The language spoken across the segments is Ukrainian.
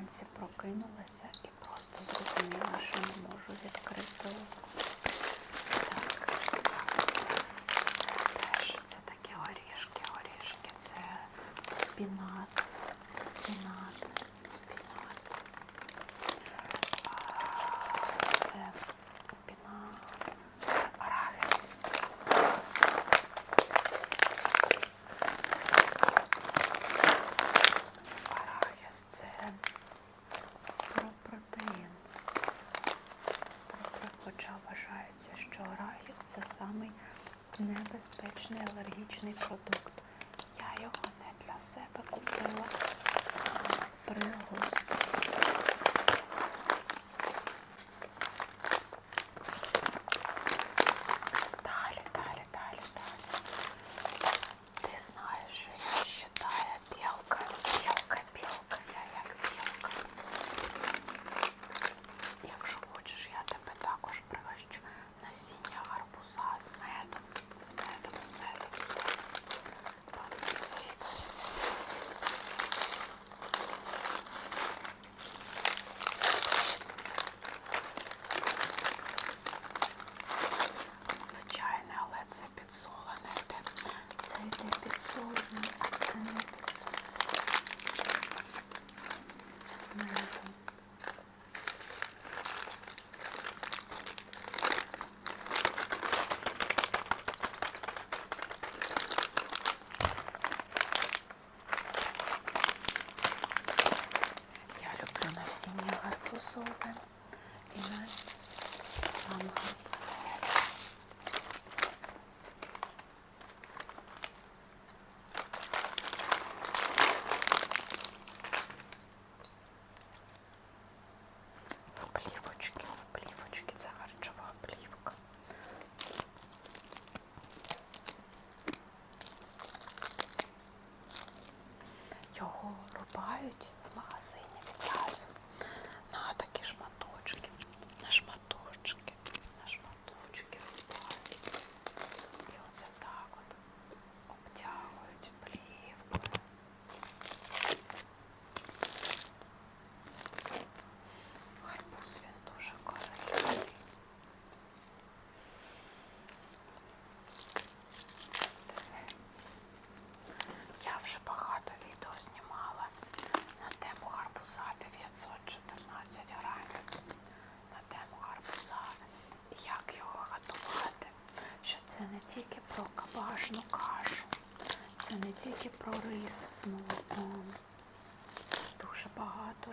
вранці прокинулася і просто зрозуміла, що не можу відкрити. Так. Теж це такі горішки, горішки, це піна безпечний алергічний продукт.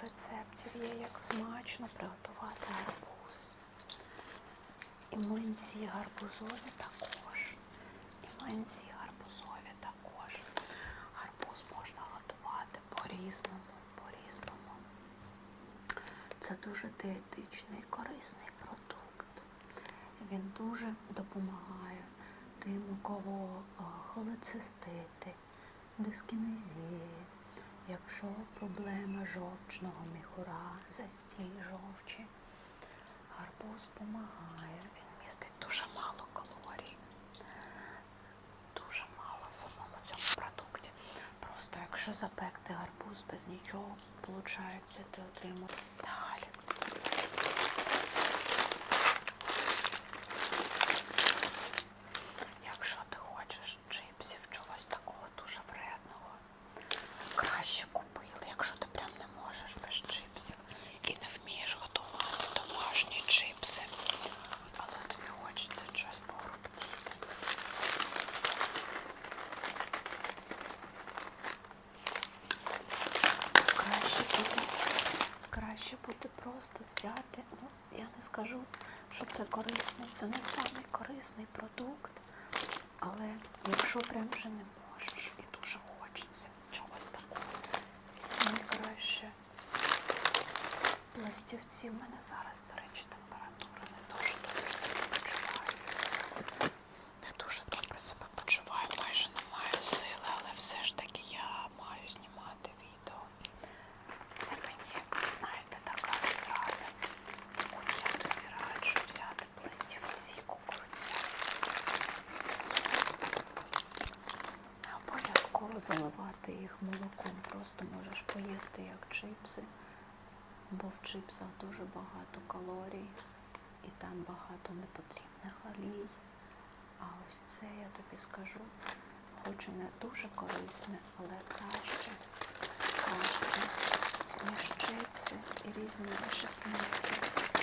рецептів є, як смачно приготувати гарбуз. І млинці гарбузові також. І млинці гарбузові також. Гарбуз можна готувати по-різному, по-різному. Це дуже диетичний, корисний продукт. Він дуже допомагає тим, у кого е, холецистити, дискінезії. Якщо проблема жовчного міхура, застій жовчі, гарбуз допомагає, він містить дуже мало калорій, дуже мало в самому цьому продукті. Просто якщо запекти гарбуз без нічого, виходить, ти отримав. Це не самий корисний продукт, але якщо прям вже не можеш і дуже хочеться чогось такого, Це краще пластівці в мене зараз. і скажу, хоч і не дуже корисне, але краще, краще, ніж чипси і різні лише сміття.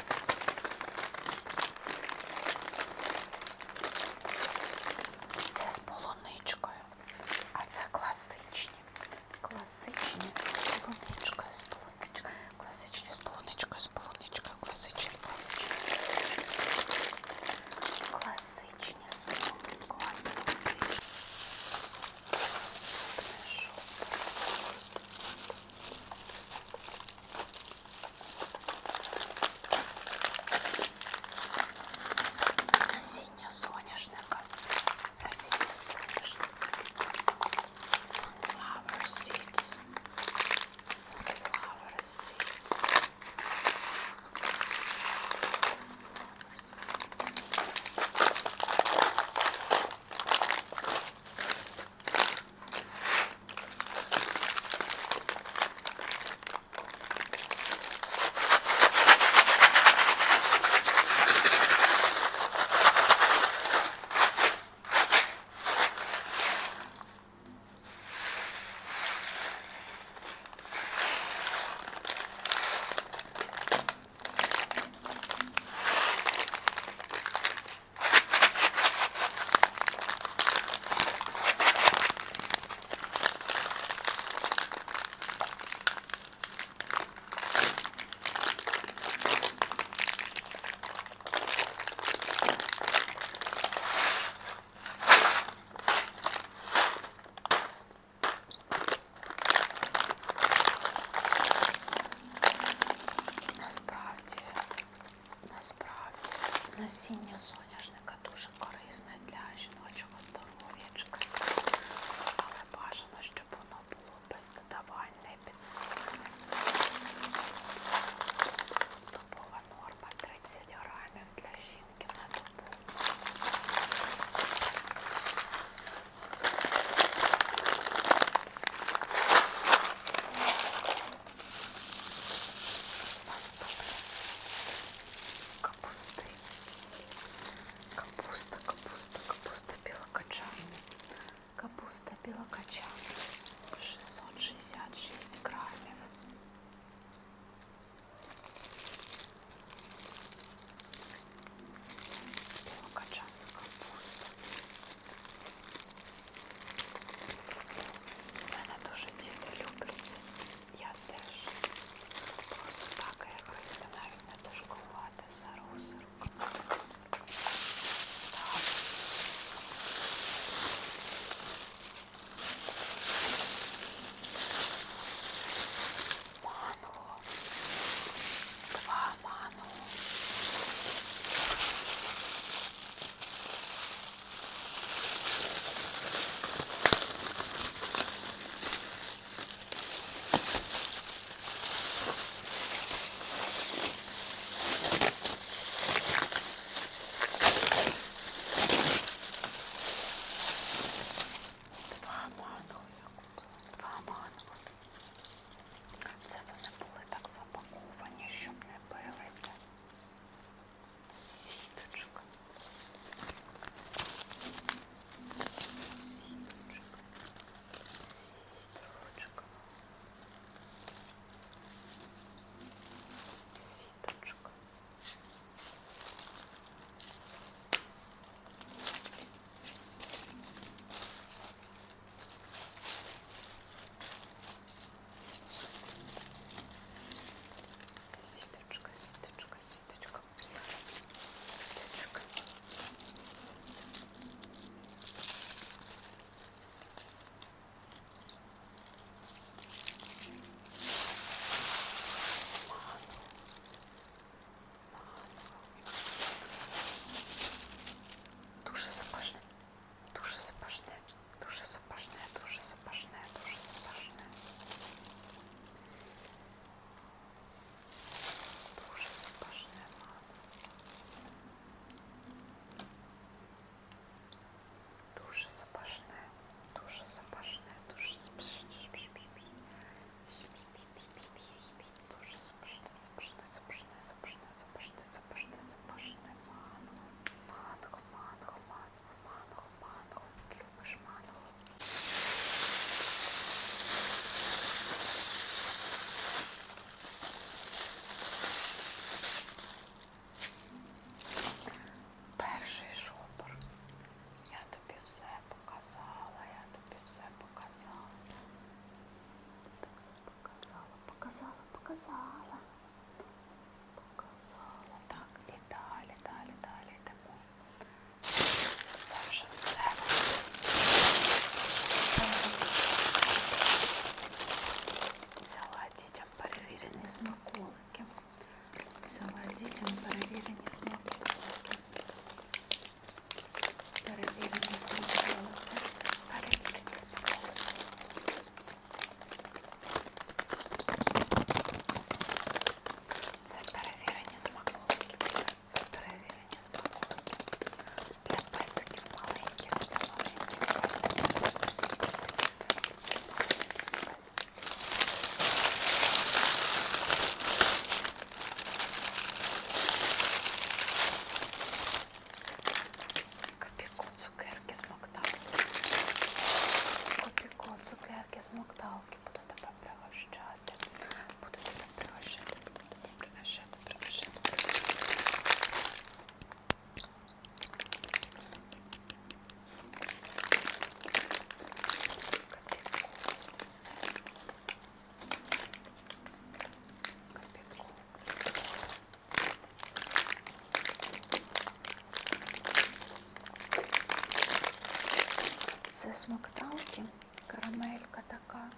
смакталки, карамелька така,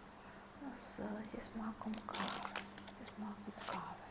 з, зі смаком кави, зі смаком кави.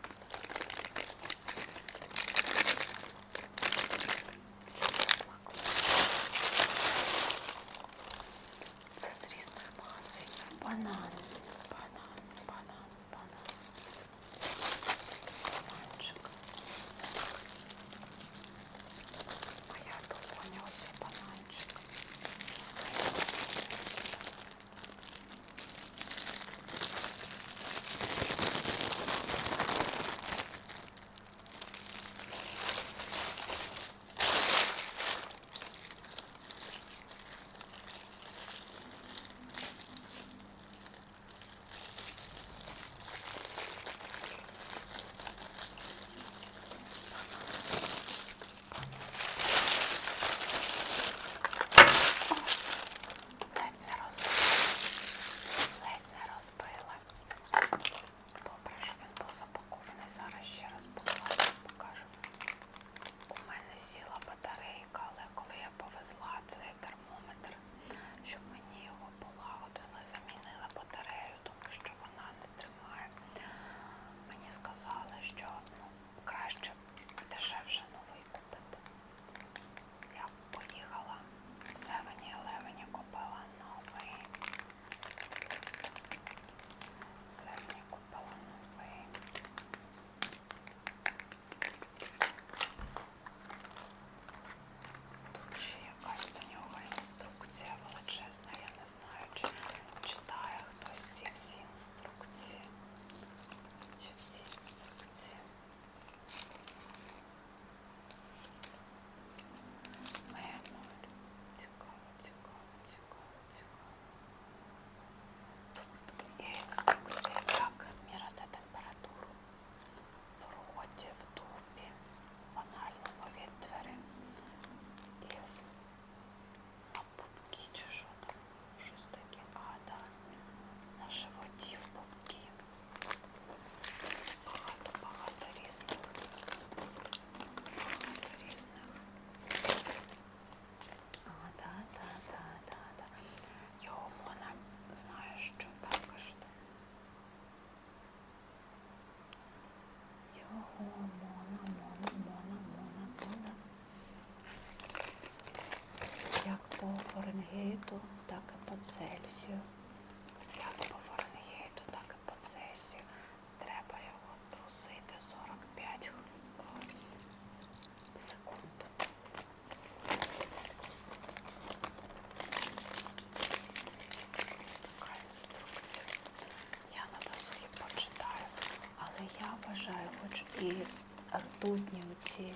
супутні оці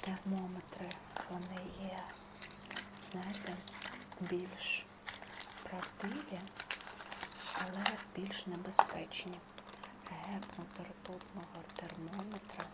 термометри, вони є, знаєте, більш правдиві, але більш небезпечні. Гепнути ртутного термометра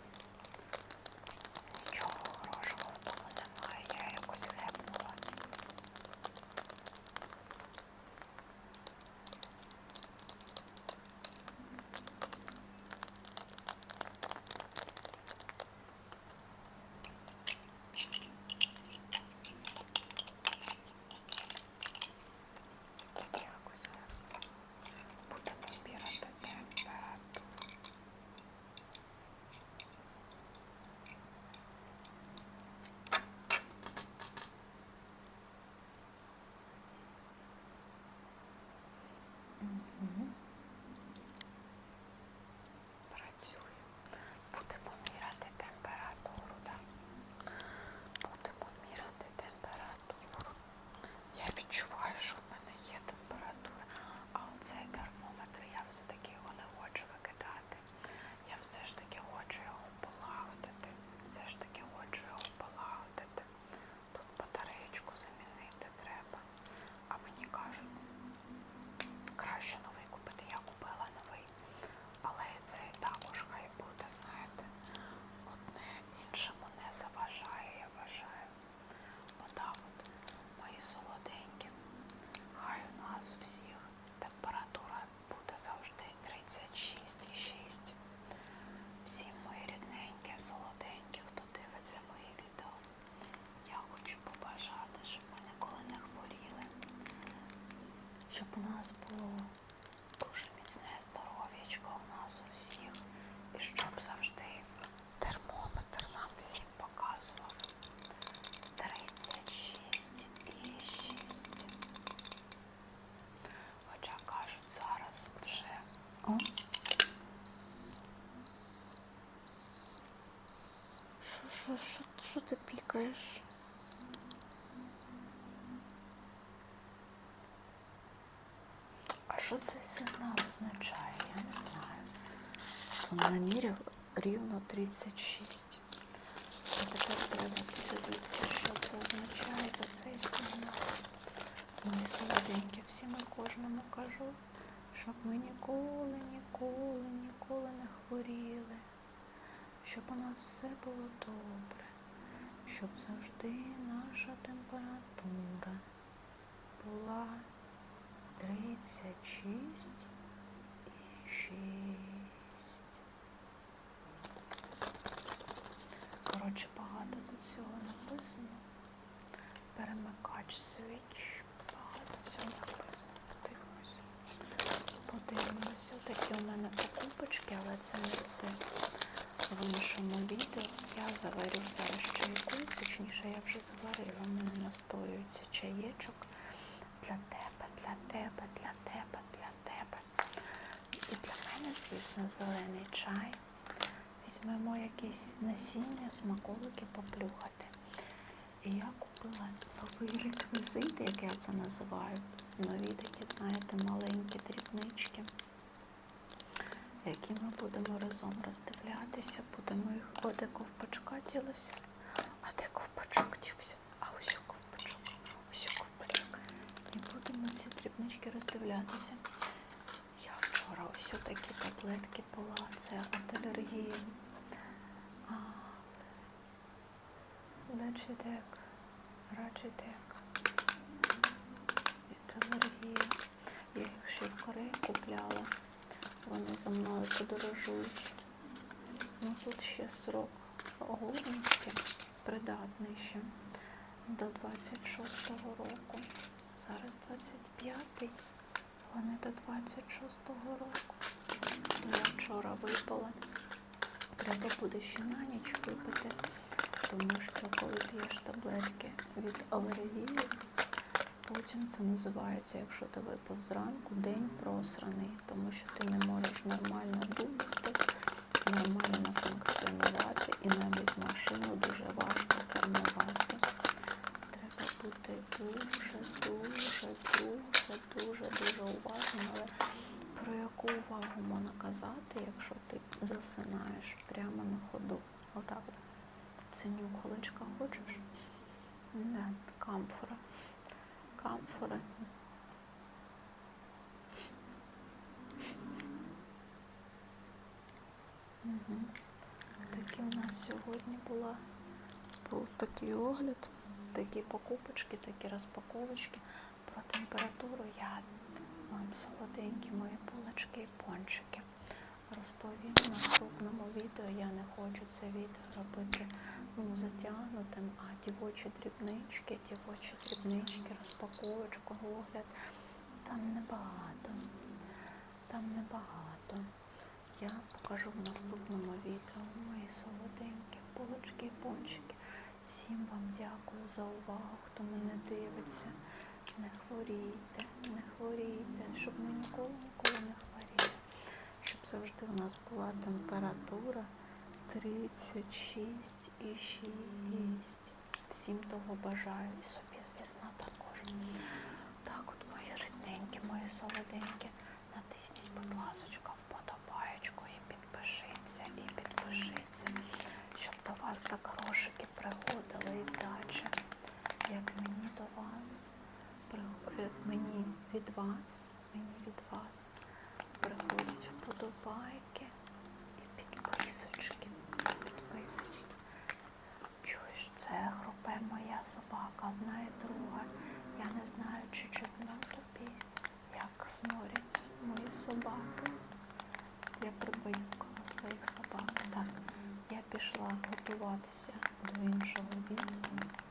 Що, що, ти пікаєш? А що цей сигнал означає? Я не знаю. То наміряв рівно 36. А тепер треба подивитися, що це означає за цей сигнал. Мої солоденькі, всім і кожному кажу, щоб ми ніколи, ніколи, ніколи не хворіли, щоб у нас все було добре, щоб завжди наша температура була 36 і 6. Коротше, багато тут всього написано. Перемикач свіч. Багато всього написано. Подивимося. Подивимося. Такі у мене покупочки, але це не все. В іншому відео я заварю зараз чайку, точніше я вже заварила. У мене настоюється чаєчок для тебе, для тебе, для тебе, для тебе. І для мене, звісно, зелений чай. Візьмемо якісь насіння, смаколики поплюхати. І я купила новий реквізит, як я це називаю. Нові такі, знаєте, маленькі дрібнички, які ми будемо разом роздивлятися, будемо їх. О, де ковпачка ділося? А де ковпачок дівся? А ось ковпачок, ось ковпачок. І будемо ці дрібнички роздивлятися. Я вчора ось такі таблетки пила. Це від алергії. Лечидек, Раджидек. Від алергії. Я їх ще в Кореї купляла. Вони за мною подорожують. Ну тут ще срок годності придатний ще до 26-го року. Зараз 25-й, вони до 26-го року. Я вчора випала. Треба буде ще на ніч випити, тому що коли п'єш таблетки від алергії, потім це називається, якщо ти випив зранку, день просраний, тому що ти не можеш нормально думати, нормально функціонувати і навіть машину дуже важко кермувати. Треба бути дуже, дуже, дуже, дуже, дуже уважним, але про яку увагу можна казати, якщо ти засинаєш прямо на ходу. Отак. от. Це нюхалочка хочеш? Да, камфора. Камфора. Угу. Такі у нас сьогодні була був такий огляд, такі покупочки, такі розпаковочки. Про температуру я вам солоденькі мої булочки і пончики. Розповім в наступному відео. Я не хочу це відео робити ну, затягнутим, а дівочі дрібнички, дівочі дрібнички, розпаковочку, огляд. Там небагато. Там небагато. Я покажу в наступному відео мої солоденькі булочки і пончики. Всім вам дякую за увагу, хто мене дивиться. Не хворійте, не хворійте, щоб ми ніколи ніколи не хворіли. Щоб завжди у нас була температура 36 і 6. Всім того бажаю і собі, звісно, також. Так от, мої рідненькі, мої солоденькі, натисніть, будь ласка, вподобаєчку і підпишіться. І підпишіться, щоб до вас так грошики приходили і вдача, як мені до вас, е, мені від вас, мені від вас приходять вподобайки і підписочки. Підписочки. Чуєш, це групе моя собака, одна і друга. Я не знаю, чи чутно тобі, як снорять мої собаки. Я прибаюкала своїх собак. Так, я пішла готуватися до іншого відео.